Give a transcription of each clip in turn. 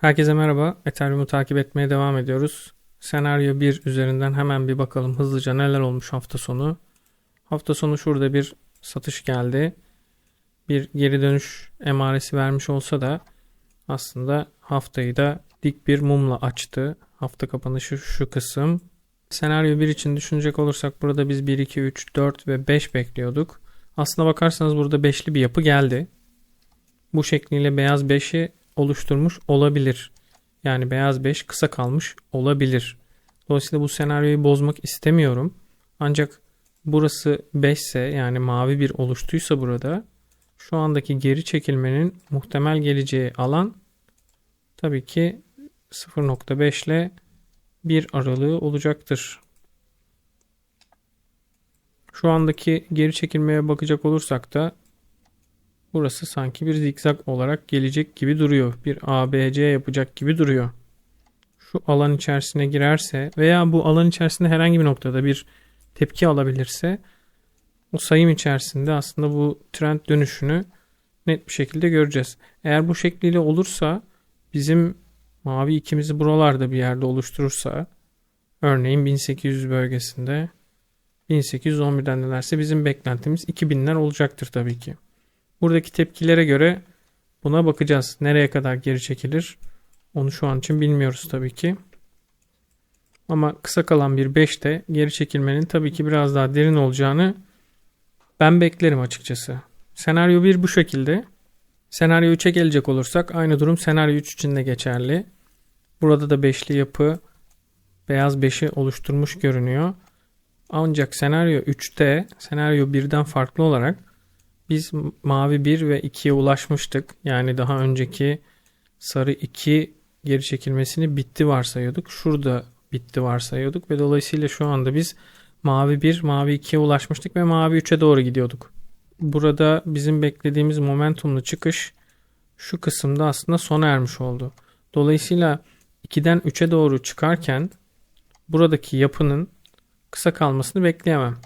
Herkese merhaba. Ethereum'u takip etmeye devam ediyoruz. Senaryo 1 üzerinden hemen bir bakalım hızlıca neler olmuş hafta sonu. Hafta sonu şurada bir satış geldi. Bir geri dönüş emaresi vermiş olsa da aslında haftayı da dik bir mumla açtı. Hafta kapanışı şu kısım. Senaryo 1 için düşünecek olursak burada biz 1, 2, 3, 4 ve 5 bekliyorduk. Aslına bakarsanız burada beşli bir yapı geldi. Bu şekliyle beyaz 5'i oluşturmuş olabilir. Yani beyaz 5 kısa kalmış olabilir. Dolayısıyla bu senaryoyu bozmak istemiyorum. Ancak burası 5 ise yani mavi bir oluştuysa burada şu andaki geri çekilmenin muhtemel geleceği alan tabii ki 0.5 ile 1 aralığı olacaktır. Şu andaki geri çekilmeye bakacak olursak da burası sanki bir zikzak olarak gelecek gibi duruyor. Bir ABC yapacak gibi duruyor. Şu alan içerisine girerse veya bu alan içerisinde herhangi bir noktada bir tepki alabilirse o sayım içerisinde aslında bu trend dönüşünü net bir şekilde göreceğiz. Eğer bu şekliyle olursa bizim mavi ikimizi buralarda bir yerde oluşturursa örneğin 1800 bölgesinde 1811'den dönerse bizim beklentimiz 2000'ler olacaktır tabii ki. Buradaki tepkilere göre buna bakacağız. Nereye kadar geri çekilir? Onu şu an için bilmiyoruz tabii ki. Ama kısa kalan bir 5'te geri çekilmenin tabii ki biraz daha derin olacağını ben beklerim açıkçası. Senaryo 1 bu şekilde. Senaryo 3'e gelecek olursak aynı durum senaryo 3 için de geçerli. Burada da beşli yapı beyaz 5'i oluşturmuş görünüyor. Ancak senaryo 3'te senaryo 1'den farklı olarak biz mavi 1 ve 2'ye ulaşmıştık. Yani daha önceki sarı 2 geri çekilmesini bitti varsayıyorduk. Şurada bitti varsayıyorduk ve dolayısıyla şu anda biz mavi 1, mavi 2'ye ulaşmıştık ve mavi 3'e doğru gidiyorduk. Burada bizim beklediğimiz momentumlu çıkış şu kısımda aslında sona ermiş oldu. Dolayısıyla 2'den 3'e doğru çıkarken buradaki yapının kısa kalmasını bekleyemem.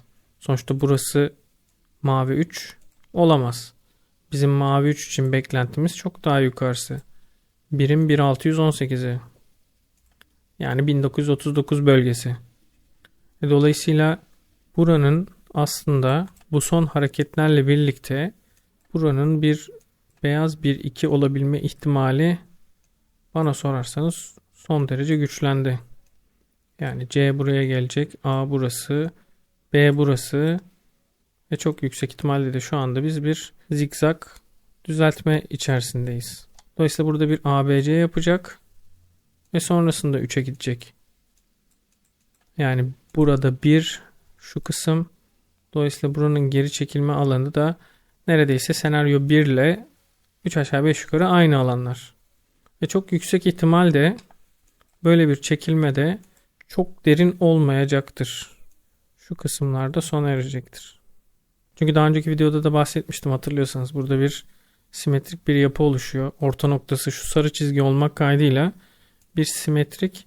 Sonuçta burası mavi 3 olamaz. Bizim mavi 3 için beklentimiz çok daha yukarısı. Birim 1618'i. Yani 1939 bölgesi. E dolayısıyla buranın aslında bu son hareketlerle birlikte buranın bir beyaz bir 2 olabilme ihtimali bana sorarsanız son derece güçlendi. Yani C buraya gelecek. A burası. B burası. Ve çok yüksek ihtimalle de şu anda biz bir zikzak düzeltme içerisindeyiz. Dolayısıyla burada bir ABC yapacak. Ve sonrasında 3'e gidecek. Yani burada bir şu kısım. Dolayısıyla buranın geri çekilme alanı da neredeyse senaryo 1 ile 3 aşağı 5 yukarı aynı alanlar. Ve çok yüksek ihtimalle böyle bir çekilme de çok derin olmayacaktır. Şu kısımlarda sona erecektir. Çünkü daha önceki videoda da bahsetmiştim hatırlıyorsanız. Burada bir simetrik bir yapı oluşuyor. Orta noktası şu sarı çizgi olmak kaydıyla bir simetrik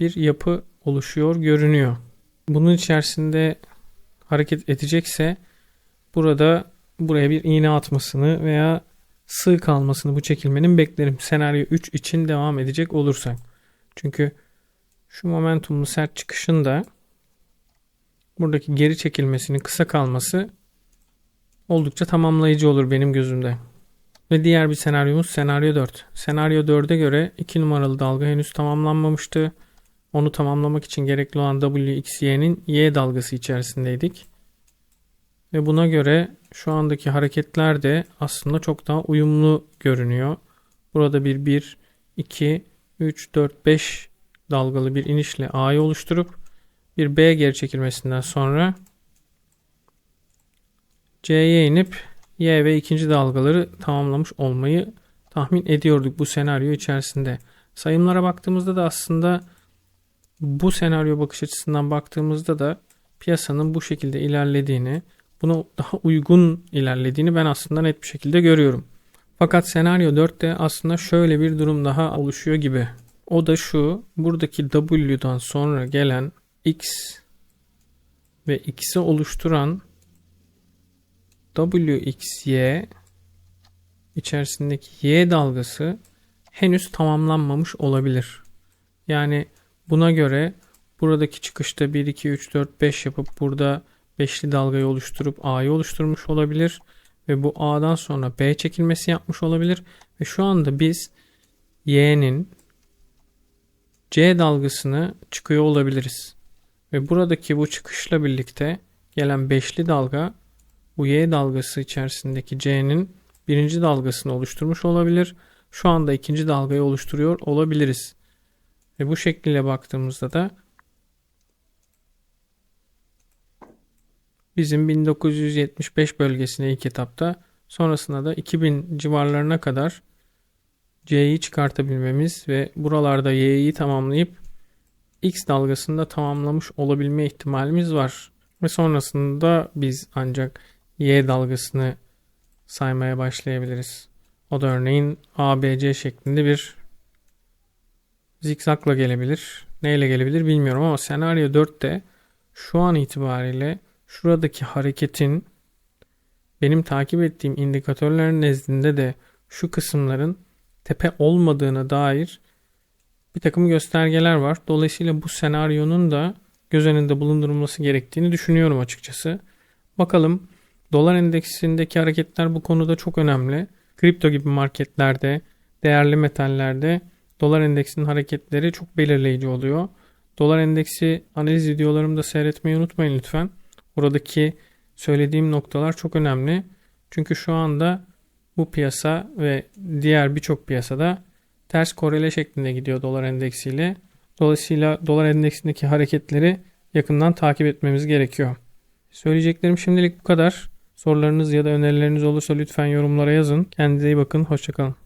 bir yapı oluşuyor görünüyor. Bunun içerisinde hareket edecekse burada buraya bir iğne atmasını veya sığ kalmasını bu çekilmenin beklerim. Senaryo 3 için devam edecek olursak. Çünkü şu momentumlu sert çıkışında buradaki geri çekilmesinin kısa kalması oldukça tamamlayıcı olur benim gözümde. Ve diğer bir senaryomuz senaryo 4. Senaryo 4'e göre 2 numaralı dalga henüz tamamlanmamıştı. Onu tamamlamak için gerekli olan WXY'nin Y dalgası içerisindeydik. Ve buna göre şu andaki hareketler de aslında çok daha uyumlu görünüyor. Burada bir 1, 2, 3, 4, 5 dalgalı bir inişle A'yı oluşturup bir B geri çekilmesinden sonra C'ye inip Y ve ikinci dalgaları tamamlamış olmayı tahmin ediyorduk bu senaryo içerisinde. Sayımlara baktığımızda da aslında bu senaryo bakış açısından baktığımızda da piyasanın bu şekilde ilerlediğini, buna daha uygun ilerlediğini ben aslında net bir şekilde görüyorum. Fakat senaryo 4'te aslında şöyle bir durum daha oluşuyor gibi. O da şu. Buradaki W'dan sonra gelen X ve X'i oluşturan WXY içerisindeki Y dalgası henüz tamamlanmamış olabilir. Yani buna göre buradaki çıkışta 1, 2, 3, 4, 5 yapıp burada beşli dalgayı oluşturup A'yı oluşturmuş olabilir. Ve bu A'dan sonra B çekilmesi yapmış olabilir. Ve şu anda biz Y'nin C dalgasını çıkıyor olabiliriz. Ve buradaki bu çıkışla birlikte gelen beşli dalga bu Y dalgası içerisindeki C'nin birinci dalgasını oluşturmuş olabilir. Şu anda ikinci dalgayı oluşturuyor olabiliriz. Ve bu şekilde baktığımızda da bizim 1975 bölgesine ilk etapta sonrasında da 2000 civarlarına kadar C'yi çıkartabilmemiz ve buralarda Y'yi tamamlayıp X dalgasında tamamlamış olabilme ihtimalimiz var. Ve sonrasında biz ancak Y dalgasını saymaya başlayabiliriz. O da örneğin ABC şeklinde bir zikzakla gelebilir. Neyle gelebilir bilmiyorum ama senaryo 4'te şu an itibariyle şuradaki hareketin benim takip ettiğim indikatörlerin nezdinde de şu kısımların tepe olmadığına dair bir takım göstergeler var. Dolayısıyla bu senaryonun da göz önünde bulundurulması gerektiğini düşünüyorum açıkçası. Bakalım dolar endeksindeki hareketler bu konuda çok önemli. Kripto gibi marketlerde, değerli metallerde dolar endeksinin hareketleri çok belirleyici oluyor. Dolar endeksi analiz videolarımda seyretmeyi unutmayın lütfen. Oradaki söylediğim noktalar çok önemli. Çünkü şu anda bu piyasa ve diğer birçok piyasada ters korele şeklinde gidiyor dolar endeksiyle. Dolayısıyla dolar endeksindeki hareketleri yakından takip etmemiz gerekiyor. Söyleyeceklerim şimdilik bu kadar. Sorularınız ya da önerileriniz olursa lütfen yorumlara yazın. Kendinize iyi bakın. Hoşçakalın.